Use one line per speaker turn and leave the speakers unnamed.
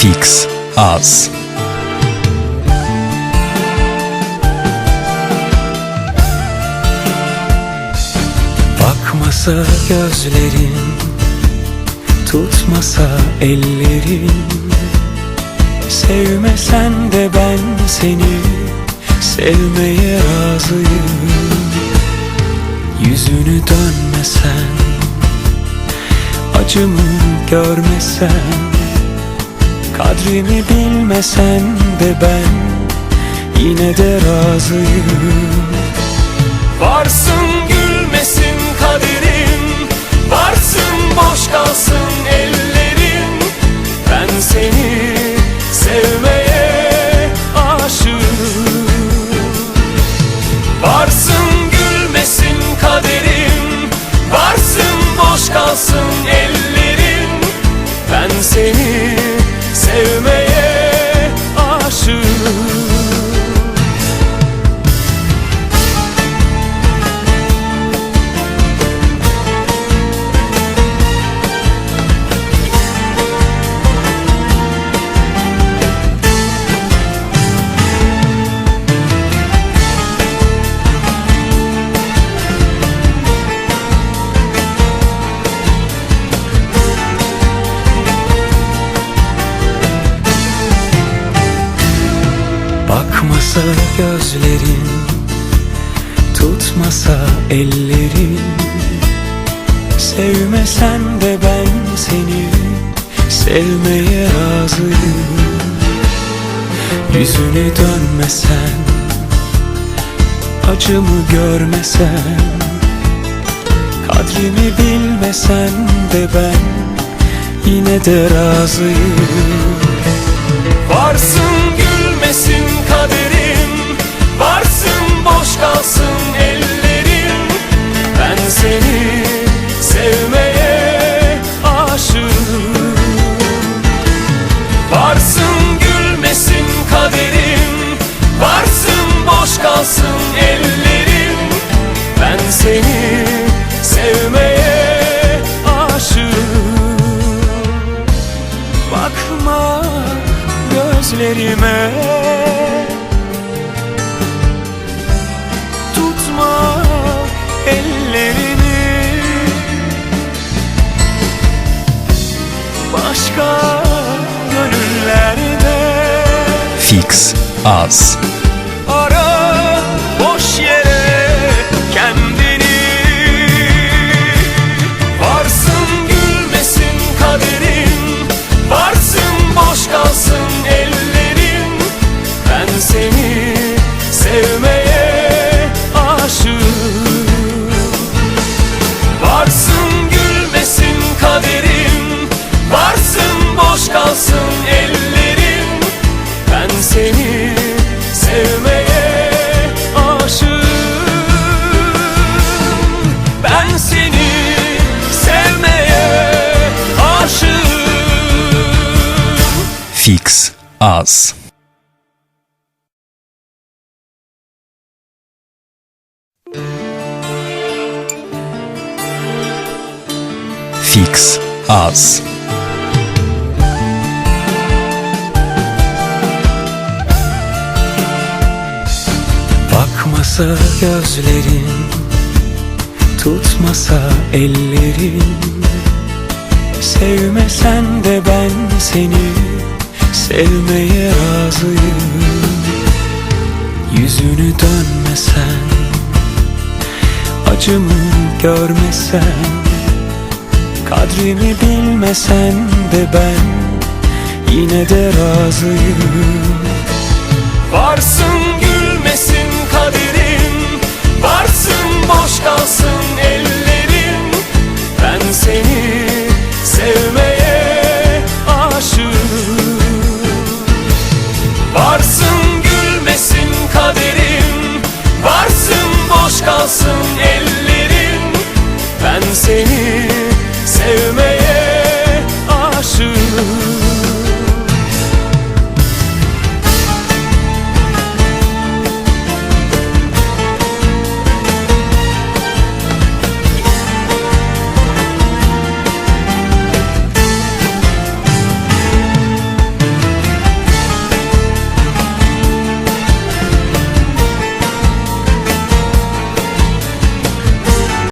Fix Az
Bakmasa gözlerin Tutmasa ellerin. Sevmesen de ben seni Sevmeye razıyım. Yüzünü dönmesen Acımı görmesen Kadrimi bilmesen de ben Yine de razıyım. Varsın gülmesin kaderin Varsın boş kalsın Bakmasa gözlerin Tutmasa ellerin. Sevmesen de ben seni Sevmeye razıyım. Yüzünü dönmesen Acımı görmesen. Kadrimi bilmesen de ben Yine de razıyım. Varsın gözlerime Tutma ellerini. Başka gönüllerde.
Fix Az Fix Az. Fix Az.
Bakmasa gözlerin Tutmasa ellerin. Sevmesen de ben seni Sevmeye razıyım. Yüzünü dönmesen Acımı görmesen Kadrimi bilmesen de ben Yine de razıyım. Varsın gülmesin seni.